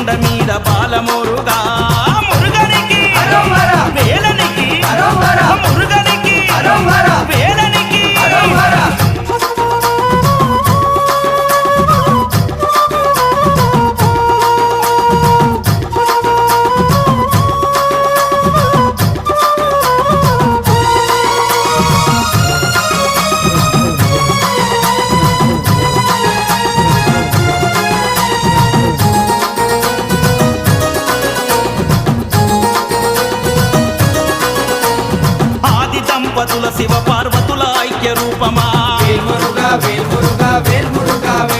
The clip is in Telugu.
కొండ మీద బాలమోరుగా దేవతుల శివ పార్వతుల ఐక్య రూపమా?